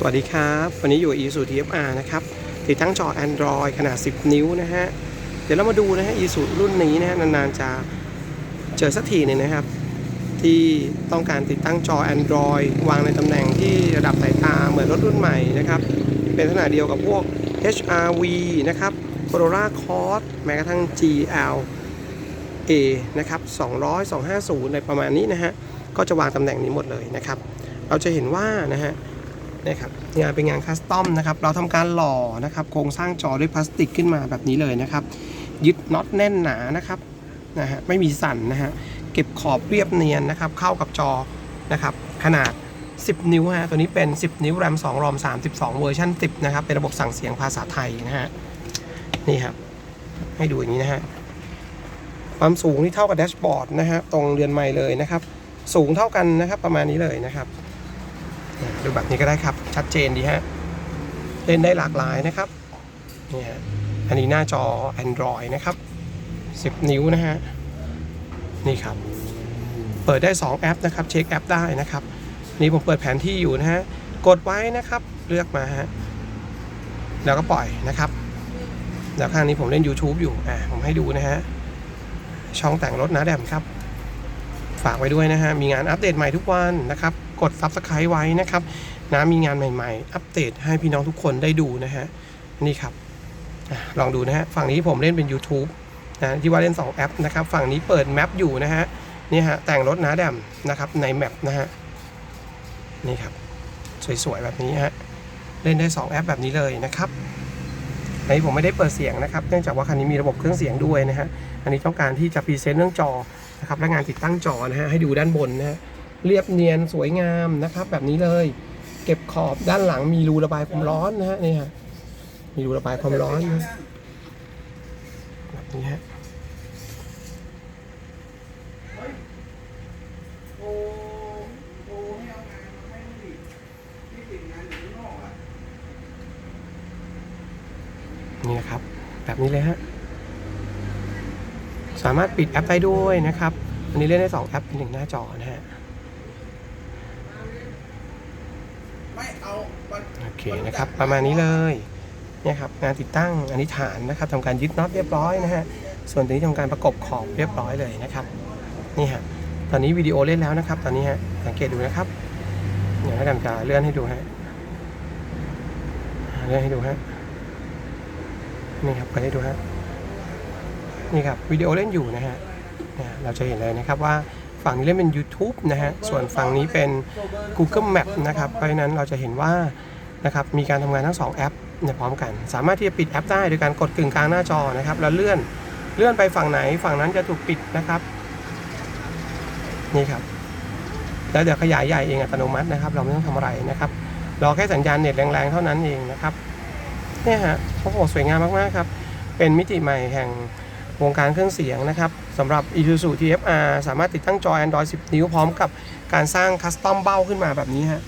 สวัสดีครับ วันนี้อยู่ Isuzu TFR นะครับ ติดตั้งจอ Android ขนาด 10 นิ้วนะฮะ เดี๋ยวเรามาดูนะฮะ Isuzu รุ่นนี้นะฮะ นานๆ จะเจอสักทีหนึงนะครับ ที่ต้องการติดตั้งจอ Android วางในตำแหน่งที่ระดับสายตาเหมือนรถรุ่นใหม่นะครับ เป็นลักษณะเดียวกับพวก HRV นะครับ Corolla Cross แม้กระทั่ง GL A นะครับ200 250อะไรประมาณนี้นะฮะ ก็จะวางตำแหน่งนี้หมดเลยนะครับ เราจะเห็นว่านะฮะ นี่ยครับงานเป็นงานคัสตอมนะครับเราทำการหล่อนะครับโครงสร้างจอด้วยพลาสติกขึ้นมาแบบนี้เลยนะครับ ยึดน็อตแน่นหนานะครับนะฮะไม่มีสั่นนะฮะเก็บขอบเรียบเนียนนะครับเข้ากับจอนะครับขนาด 10 นิ้วฮะตัวนี้เป็น 10 นิ้วแรม2รอม32 เวอร์ชัน10นะครับเป็นระบบสั่งเสียงภาษาไทยนะฮะนี่ครับให้ดูอย่างนี้นะฮะความสูงที่เท่ากับแดชบอร์ดนะฮะตรงเรือนไม้เลยนะครับ สูงเท่ากันนะครับประมาณนี้เลยนะครับ ดูแบบนี้ก็ได้ครับ ชัดเจนดีฮะ เล่นได้หลากหลายนะครับนี่ฮะอันนี้หน้าจอ Android นะครับ 10 นิ้วนะฮะ นี่ครับ เปิดได้ 2 แอปนะครับ เช็คแอปได้นะครับ นี่ผมเปิดแผนที่อยู่นะฮะ กดไว้นะครับ เลือกมาฮะ แล้วก็ปล่อยนะครับแล้วข้างนี้ผมเล่น YouTube อยู่ อ่าผมให้ดูนะฮะ ช่องแต่งรถนะแดมครับ ฝากไว้ด้วยนะฮะ มีงานอัปเดตใหม่ทุกวันนะครับ กด Subscribe ไว้นะครับนะมีงานใหม่ๆ อัปเดตให้พี่น้องทุกคนได้ดูนะฮะ นี่ครับ ลองดูนะฮะ ฝั่งนี้ผมเล่นเป็น YouTube นะที่ว่าเล่น 2 แอปนะครับ ฝั่งนี้เปิดแมปอยู่นะฮะ นี่ฮะ แต่งรถนะแดมนะครับในแมปนะฮะ นี่ครับ สวยๆ แบบนี้ฮะ เล่นได้ 2 แอปแบบนี้เลยนะครับ อันนี้ผมไม่ได้เปิดเสียงนะครับ เนื่องจากว่าคันนี้มีระบบเครื่องเสียงด้วยนะฮะ อันนี้ต้องการที่จะพรีเซนต์เรื่องจอนะครับและงานติดตั้งจอนะฮะให้ดูด้านบนนะฮะเรียบเนียนสวยงามนะครับ แบบนี้เลย เก็บขอบด้านหลังมีรูระบายความร้อนนะฮะนี่ฮะมีรูระบายความร้อนนะแบบนี้ฮะ นี่นะครับ แบบนี้เลยฮะสามารถปิดแอปได้ด้วยนะครับ อันนี้เล่นได้2แอปเป็นหนึ่งหน้าจอนะฮะโอเคนะครับ ประมาณนี้เลยเนี่ยครับงานติดตั้งอันนี้ฐานนะครับทำการยึดน็อตเรียบร้อยนะฮะส่วนตัวนี้ทำการประกบขอบเรียบร้อยเลยนะครับนี่ฮะตอนนี้วิดีโอเล่นแล้วนะครับ ตอนนี้ฮะสังเกตดูนะครับเดี๋ยวให้ดำจะเลื่อนให้ดูฮะเลื่อนให้ดูฮะ นี่ครับเปิดให้ดูฮะนี่ครับวิดีโอเล่นอยู่นะฮะเราจะเห็นเลยนะครับว่าฝั่งนี้เล่นเป็น YouTube นะฮะส่วนฝั่งนี้เป็น Google Map นะครับเพราะฉะนั้นเราจะเห็นว่านะครับมีการทำงานทั้ง 2 แอปในพร้อมกัน สามารถที่จะปิดแอปได้โดยการกดกึ่งกลางหน้าจอนะครับแล้วเลื่อนเลื่อนไปฝั่งไหนฝั่งนั้นจะถูกปิดนะครับนี่ครับแล้วเดี๋ยวขยายใหญ่เองอัตโนมัตินะครับ เราไม่ต้องทำอะไรนะครับรอแค่สัญญาณเน็ตแรงๆเท่านั้นเองนะครับ เนี่ยฮะโอ้โหสวยงามมากๆครับ เป็นมิติใหม่แห่งวงการเครื่องเสียงนะครับสำหรับ Isuzu TFR สามารถติดตั้งจอ Android 10 นิ้วพร้อมกับการสร้างคัสตอมเบ้าขึ้นมาแบบนี้ฮะ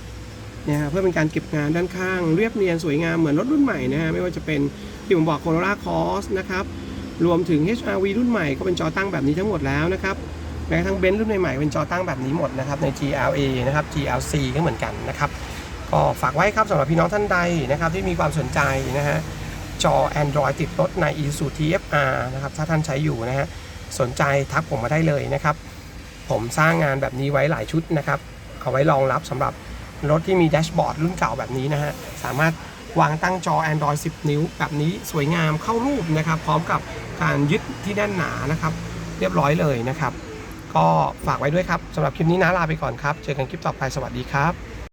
เนี่ยฮะเพื่อเป็นการเก็บงานด้านข้าง เรียบเนียนสวยงามเหมือนรถรุ่นใหม่นะฮะไม่ว่าจะเป็นที่ผมบอก Corolla Cross นะครับรวมถึง HRV รุ่นใหม่ก็เป็นจอตั้งแบบนี้ทั้งหมดแล้วนะครับแม้กระทั่งเบนซ์รุ่นใหม่ๆเป็นจอตั้งแบบนี้หมดนะครับใน GLA นะครับ GLC ก็เหมือนกันนะครับ ก็ฝากไว้ครับสำหรับพี่น้องท่านใดนะครับที่มีความสนใจนะฮะจอ Android ติดรถใน Isuzu TFR นะครับถ้าท่านใช้อยู่นะฮะสนใจทักผมมาได้เลยนะครับ ผมสร้างงานแบบนี้ไว้หลายชุดนะครับ เอาไว้รองรับสำหรับรถที่มีแดชบอร์ดรุ่นเก่าแบบนี้นะฮะสามารถวางตั้งจอ Android 10 นิ้ว แบบนี้สวยงามเข้ารูปนะครับ พร้อมกับการยึดที่แน่นหนานะครับ เรียบร้อยเลยนะครับ ก็ฝากไว้ด้วยครับสำหรับคลิปนี้นะลาไปก่อนครับ เจอกันคลิปต่อไปสวัสดีครับ